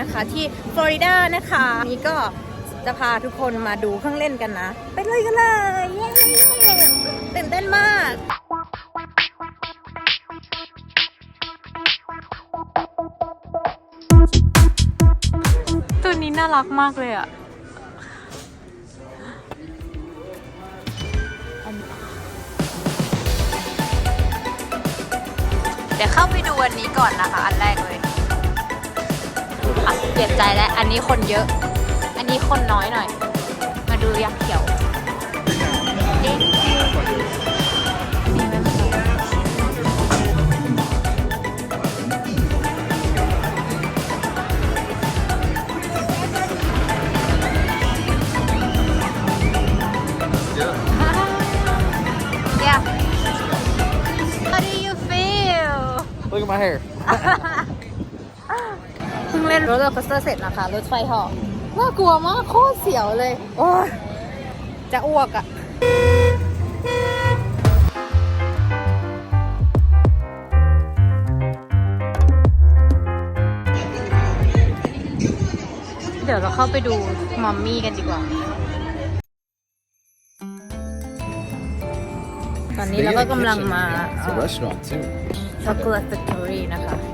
นะคะ ที่ฟลอริดานะคะนี่ก็จะพาทุกคนมาดูเครื่องเล่นกันนะ ไปเลยกันเลยเย้ตื่นเต้นมากตัวนี้น่ารักมากเลยอะเดี๋ยวเข้าไปดูอันนี้ก่อนนะคะ อันแรกเลย อะ เปลี่ยนใจแล้ว อันนี้คนเยอะ อันนี้คนน้อยหน่อย มาดูยักษ์เขียวเอ๊ะมีไหมคะ Yeah. How do you feel? Look at my hair. เพิ่งเล่นโรลเลอร์คอสเตอร์เสร็จนะคะ รถไฟเหาะน่ากลัวมาก โคตรเสียวเลย โอ้ยจะอ้วกอะ่ะเดี๋ยวเราเข้าไปดูมัมมี่กันดีกว่า ตอนนี้เราก็กำลังมา It's a restaurant too. ช็อกโกแลตแฟคทอรี่นะคะ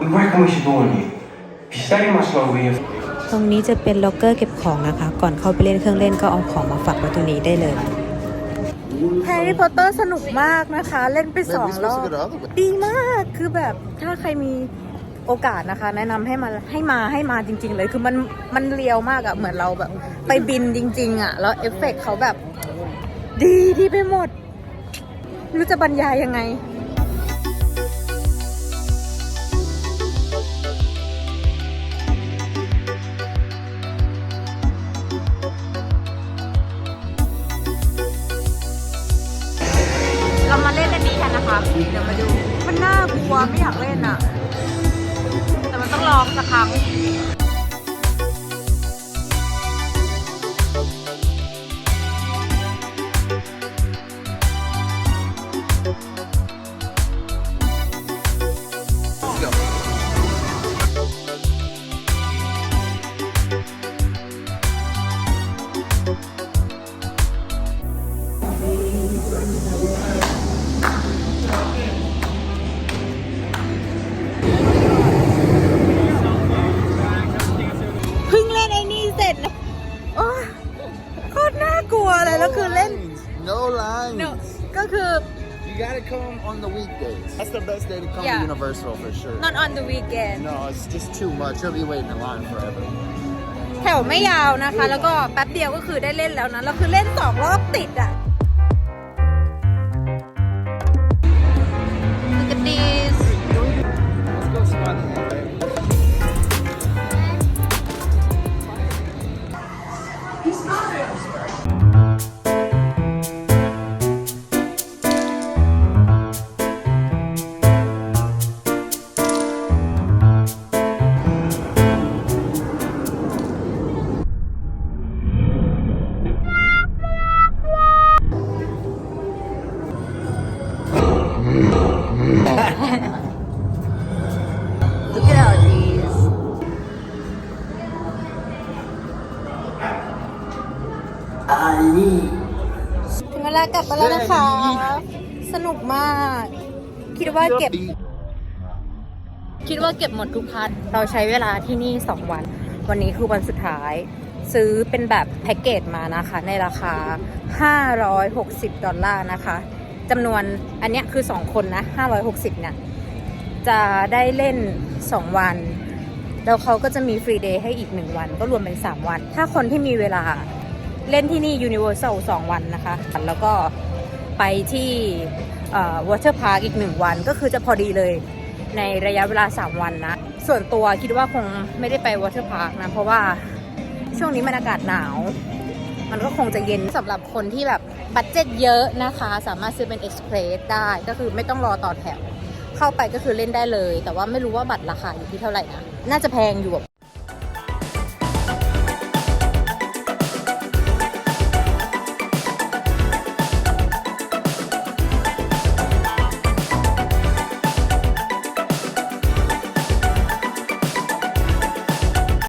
Where can we should warn you? If you stay much longer, you'll ตรงนี้จะเป็นล็อกเกอร์เก็บของนะคะ ก่อนเข้าไปเล่นเครื่องเล่นก็เอาของมาฝากไว้ตรงนี้ได้เลยแฮร์รี่พอตเตอร์สนุกมากนะคะ เล่นไปสอง Maybe we're รอ supposed to บ go the other way. ดีมากคือแบบถ้าใครมีโอกาสนะคะ แนะนำให้มาให้มาให้มาจริง ๆ เลยคือมันมันเรียวมากอะเหมือนเราแบบ ไปบินจริง ๆอะแล้วเอฟเฟกต์เขาแบบ ดีดีไปหมดไม่รู้จะบรรยายยังไง มาดูมันน่ากลัวไม่อยากเล่นอะ แต่มันต้องลองสักครั้ง กลัวเลยแล้วคือเล่น No lines. no ก็คือ You gotta come on the weekdays. That's the best day to come Yeah. to Universal for sure. not on the weekend No, it's just too much. You'll be waiting in line forever. แถวไม่ยาวนะคะ แล้วก็แป๊บเดียวก็คือได้เล่นแล้วนะแล้วคือเล่นสองรอบติดอะ Look at this Let's go ถึงเวลากลับมาแล้วนะคะ สนุกมาก คิดว่าเก็บ คิดว่าเก็บหมดทุกพันเราใช้เวลาที่นี่ 2 วัน วันนี้คือวันสุดท้าย ซื้อเป็นแบบแพ็กเกจมานะคะ ในราคา 560 ดอลลาร์นะคะจำนวนอันเนี้ยคือ 2 คนนะ 560 เนี่ย จะได้เล่น 2 วัน แล้วเขาก็จะมีฟรีเดย์ให้อีก 1 วัน ก็รวมเป็น 3 วัน ถ้าคนที่มีเวลา เล่นที่นี่ Universal 2 วันนะคะ แล้วก็ไปที่วอเตอร์พาร์คอีก 1 วันก็คือจะพอดีเลยในระยะเวลา 3 วันนะ ส่วนตัวคิดว่าคงไม่ได้ไปวอเตอร์พาร์คนะ เพราะว่าช่วงนี้มันอากาศหนาว มันก็คงจะเย็นสำหรับคนที่แบบบัตเจ็ตเยอะนะคะ สามารถซื้อเป็น Express ได้ก็คือไม่ต้องรอต่อแถว เข้าไปก็คือเล่นได้เลย แต่ว่าไม่รู้ว่าบัตรราคาอยู่ที่เท่าไหร่นะ น่าจะแพงอยู่แบบ